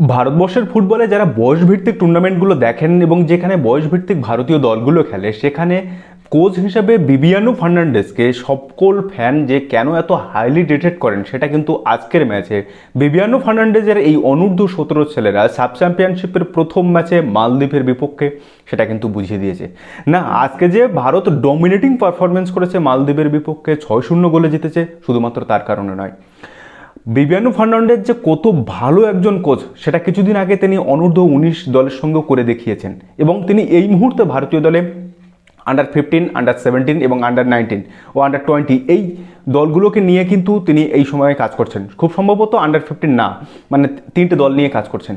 ভারতবর্ষের ফুটবলে যারা বয়সভিত্তিক টুর্নামেন্টগুলো দেখেন এবং যেখানে বয়সভিত্তিক ভারতীয় দলগুলো খেলে, সেখানে কোচ হিসেবে বিবিয়ানো ফার্নান্ডেসকে সকল ফ্যান যে কেন এত হাইলি রেটেড করেন, সেটা কিন্তু আজকের ম্যাচে বিবিয়ানো ফার্নান্ডেজের এই অনূর্ধ্ব সতেরো ছেলেরা সাব চ্যাম্পিয়নশিপের প্রথম ম্যাচে মালদ্বীপের বিপক্ষে, সেটা কিন্তু বুঝিয়ে দিয়েছে। না, আজকে যে ভারত ডমিনেটিং পারফরমেন্স করেছে মালদ্বীপের বিপক্ষে, ছয় শূন্য গোলে জিতেছে, শুধুমাত্র তার কারণে নয়। বিবিয়ানো ফার্নান্ডেজ যে কত ভালো একজন কোচ, সেটা কিছুদিন আগে তিনি অনূর্ধ্ব উনিশ দলের সঙ্গেও করে দেখিয়েছেন। এবং তিনি এই মুহূর্তে ভারতীয় দলে আন্ডার ফিফটিন আন্ডার সেভেন্টিন এবং আন্ডার নাইনটিন ও আন্ডার টোয়েন্টি এই দলগুলোকে নিয়ে কিন্তু তিনি এই সময়ে কাজ করছেন। খুব সম্ভবত আন্ডার ফিফটিন না মানে তিনটে দল নিয়ে কাজ করছেন।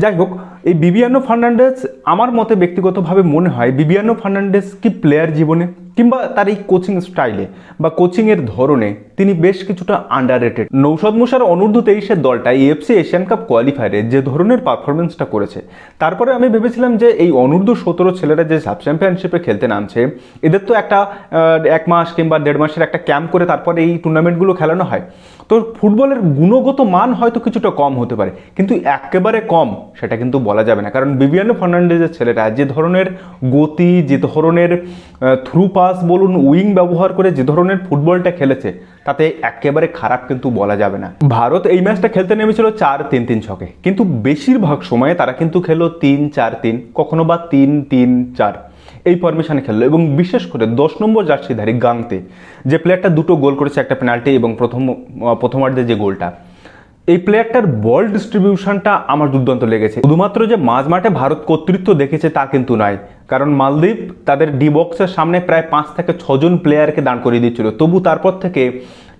যাই হোক, এই বিবিয়ানো ফার্নান্ডেজ আমার মতে ব্যক্তিগতভাবে মনে হয় বিবিয়ানো ফার্নান্ডেজ কি প্লেয়ার জীবনে? কিংবা তার এই কোচিং স্টাইলে বা কোচিংয়ের ধরনে তিনি বেশ কিছুটা আন্ডার রেটেড নৌসদ মুসার অনূর্ধ্ব তেইশের দলটা এফসি এশিয়ান কাপ কোয়ালিফায়ারে যে ধরনের পারফরমেন্সটা করেছে, তারপরে আমি ভেবেছিলাম যে এই অনূর্ধ্ব সতেরো ছেলেরা যে সাব চ্যাম্পিয়নশিপে খেলতে নামছে, এদের তো একটা এক মাস কিংবা দেড় মাসের একটা ক্যাম্প করে তারপরে এই টুর্নামেন্টগুলো খেলানো হয়। তো ফুটবলের গুণগত মান হয়তো কিছুটা কম হতে পারে, কিন্তু একেবারে কম সেটা কিন্তু বলা যাবে না। কারণ বিবিয়ানো ফার্নান্ডেজের ছেলেরা যে ধরনের গতি, যে ধরনের থ্রু পাস বলুন উইং ব্যবহার করে যে ধরনের ফুটবলটা খেলেছে, তাতে একেবারে খারাপ কিন্তু বলা যাবে না। ভারত এই ম্যাচটা খেলতে নেমেছিল চার তিন তিন ছকে, কিন্তু বেশিরভাগ সময়ে তারা কিন্তু খেলো তিন চার তিন, কখনো বা তিন তিন চার। এই ফরমেশনে খেললো এবং বিশেষ করে দশ নম্বর জার্সিধারী গাংতে যে প্লেয়ারটা দুটো গোল করেছে, একটা পেনাল্টি এবং প্রথম প্রথমার্ধে যে গোলটা, এই প্লেয়ারটার বল ডিস্ট্রিবিউশনটা আমার দুর্দান্ত লেগেছে। শুধুমাত্র যে মাঝ মাঠে ভারত কর্তৃত্ব দেখেছে তা কিন্তু নয়, কারণ মালদ্বীপ তাদের ডি বক্সের সামনে প্রায় পাঁচ থেকে ছজন প্লেয়ারকে দাঁড় করিয়ে দিচ্ছিল। তবু তারপর থেকে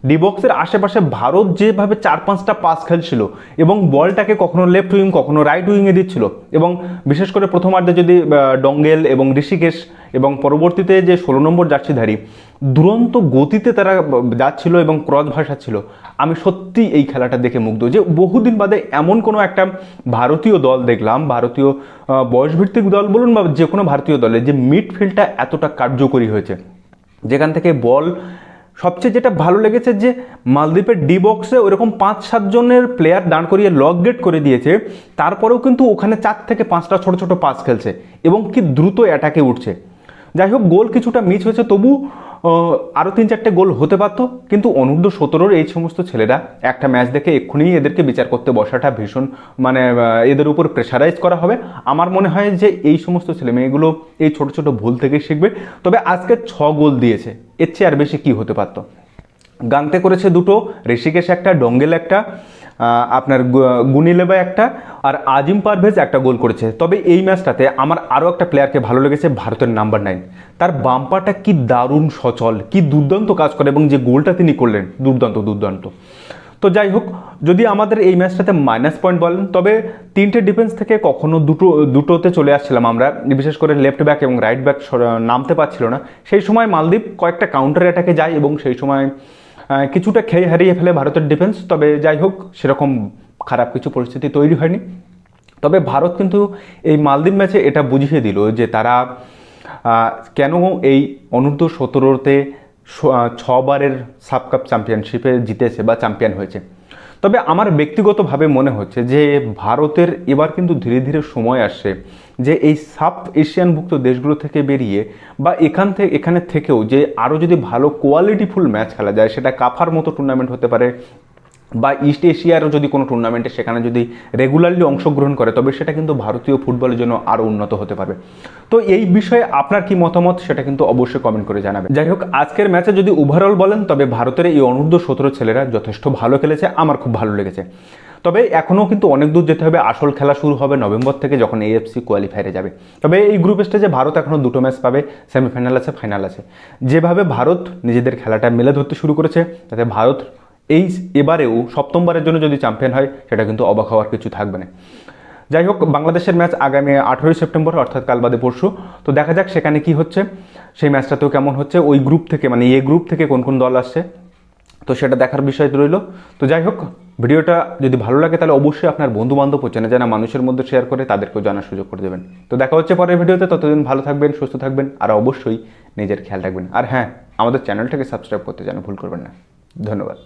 ডি বক্সের আশেপাশে ভারত যেভাবে চার পাঁচটা পাস খেলছিল এবং বলটাকে কখনো লেফট উইং কখনো রাইট উইংয়ে দিচ্ছিল এবং বিশেষ করে প্রথমার্ধে যদি ডঙ্গেল এবং ঋষিকেশ এবং পরবর্তীতে যে ষোলো নম্বর জার্সিধারী দুরন্ত গতিতে তারা যাচ্ছিল এবং ক্রস ভাষা ছিল আমি সত্যি এই খেলাটা দেখে মুগ্ধ যে বহুদিন বাদে এমন কোনো একটা ভারতীয় দল দেখলাম, ভারতীয় বয়সভিত্তিক দল বলুন বা যে কোনো ভারতীয় দলে যে মিডফিল্ডটা এতটা কার্যকরী হয়েছে। যেখান থেকে বল সবচেয়ে যেটা ভালো লেগেছে যে মালদ্বীপের ডি বক্সে ওরকম পাঁচ সাতজনের প্লেয়ার দাঁড় করিয়ে লক গেট করে দিয়েছে। তারপরেও কিন্তু ওখানে চার থেকে পাঁচটা ছোট ছোট পাস খেলছে এবং কি দ্রুত অ্যাটাকে উঠছে। যাই হোক, গোল কিছুটা মিস হয়েছে, তবু আরও তিন, চারটে গোল হতে পারতো। কিন্তু অনূর্ধ্ব সতেরোর এই সমস্ত ছেলেরা একটা ম্যাচ দেখে এক্ষুনি এদেরকে বিচার করতে বসাটা ভীষণ মানে এদের উপর প্রেশারাইজ করা হবে। আমার মনে হয় যে এই সমস্ত ছেলে মেয়েগুলো এই ছোট ছোট ভুল থেকে শিখবে। তবে আজকে ছ গোল দিয়েছে। এর চেয়ে আর বেশি কি হতে পারতো? গাংতে করেছে দুটো, ঋষিকেশ একটা, ডঙ্গেল একটা আপনার গুনিলেবা একটা আর আজিম পারভেজ একটা গোল করেছে। তবে এই ম্যাচটাতে আমার আরও একটা প্লেয়ারকে ভালো লেগেছে ভারতের নাম্বার নাইন। তার বাম্পাটা কি দারুণ সচল, কি দুর্দান্ত কাজ করে এবং যে গোলটা তিনি করলেন, দুর্দান্ত দুর্দান্ত। তো যাই হোক, যদি আমাদের এই ম্যাচটাতে মাইনাস পয়েন্ট বলেন, তবে তিনটে ডিফেন্স থেকে কখনো দুটো, দুটোতে চলে আসছিলাম আমরা। বিশেষ করে লেফট ব্যাক এবং রাইট ব্যাক নামতে পারছিল না। সেই সময় মালদ্বীপ কয়েকটা কাউন্টার অ্যাটাকে যায় এবং সেই সময় কিছুটা খেয়ে হারিয়ে ফেলে ভারতের ডিফেন্স তবে যাই হোক, সেরকম খারাপ কিছু পরিস্থিতি তৈরি হয়নি। তবে ভারত কিন্তু এই মালদ্বীপ ম্যাচে এটা বুঝিয়ে দিল যে তারা কেন এই অনূর্ধ্ব সতেরোতে ছবারের সাব কাপ চ্যাম্পিয়নশিপে জিতেছে বা চ্যাম্পিয়ন হয়েছে। তবে আমার ব্যক্তিগতভাবে মনে হচ্ছে যে ভারতের এবার কিন্তু ধীরে ধীরে সময় আসছে যে এই সাব এশিয়ানভুক্ত দেশগুলো থেকে বেরিয়ে বা এখান থেকে এখানে থেকেও যে আরও যদি ভালো কোয়ালিটিফুল ম্যাচ খেলা যায়, সেটা কাফার মতো টুর্নামেন্ট হতে পারে বা ইস্ট এশিয়ারও যদি কোনো টুর্নামেন্টে সেখানে যদি রেগুলারলি অংশগ্রহণ করে, তবে সেটা কিন্তু ভারতীয় ফুটবলের জন্য আরও উন্নত হতে পারবে। তো এই বিষয়ে আপনার কি মতামত সেটা কিন্তু অবশ্যই কমেন্ট করে জানাবেন। যাই হোক, আজকের ম্যাচে যদি ওভারঅল বলেন, তবে ভারতের এই অনূর্ধ্ব সতেরো ছেলেরা যথেষ্ট ভালো খেলেছে, আমার খুব ভালো লেগেছে। তবে এখনও কিন্তু অনেক দূর যেতে হবে, আসল খেলা শুরু হবে নভেম্বর থেকে যখন এএফসি কোয়ালিফায়ারে যাবে। তবে এই গ্রুপ স্টেজে ভারত এখনও দুটো ম্যাচ পাবে সেমিফাইনাল আছে ফাইনাল আছে। যেভাবে ভারত নিজেদের খেলাটা মেলে ধরতে শুরু করেছে, তাতে ভারত এই এবারেও সপ্তমবারের জন্য যদি চ্যাম্পিয়ন হয়, সেটা কিন্তু অবাক হওয়ার কিছু থাকবে না। যাই হোক, বাংলাদেশের ম্যাচ আগামী আঠেরোই সেপ্টেম্বর, অর্থাৎ কাল বাদে পরশু। তো দেখা যাক সেখানে কি হচ্ছে। সেই ম্যাচটাতেও কেমন হচ্ছে, ওই গ্রুপ থেকে মানে এ গ্রুপ থেকে কোন কোন দল আসছে। তো সেটা দেখার বিষয় রইল। তো যাই হোক, ভিডিওটা যদি ভালো লাগে, তাহলে অবশ্যই আপনার বন্ধু বান্ধব চেনা জানা মানুষের মধ্যে শেয়ার করে তাদেরকেও জানার সুযোগ করে দেবেন। তো দেখা হচ্ছে পরের ভিডিওতে, ততদিন ভালো থাকবেন, সুস্থ থাকবেন, আর অবশ্যই নিজের খেয়াল রাখবেন। আর হ্যাঁ আমাদের চ্যানেলটাকে সাবস্ক্রাইব করতে যেন ভুল করবেন না। ধন্যবাদ।